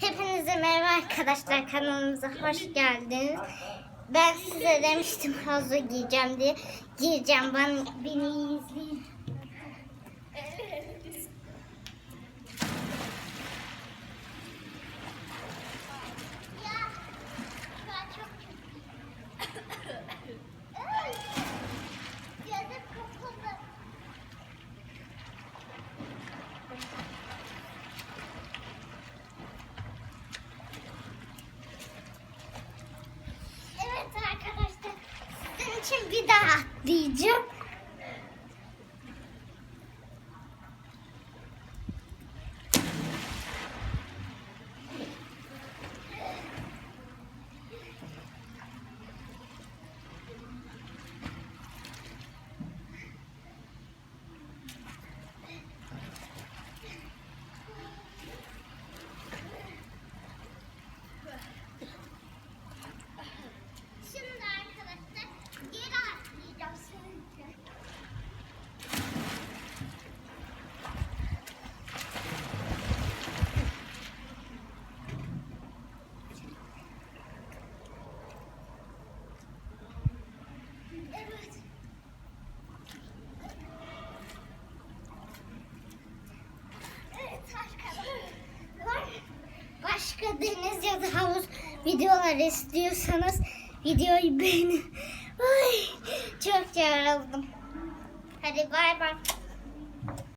Hepinize merhaba arkadaşlar kanalımıza hoş geldiniz. Ben size demiştim havuza giyeceğim diye. Giyeceğim ben, beni izleyin. Evet arkadaşlar için bir daha atlayacağım. Şimdi arkadaşlar geri atlayacağım seninle. Evet. Evet arkadaşlar. Başka deniz ya da havuz videolar istiyorsanız videoyu beğenin. Ay, çok yoruldum. Hadi bay bay.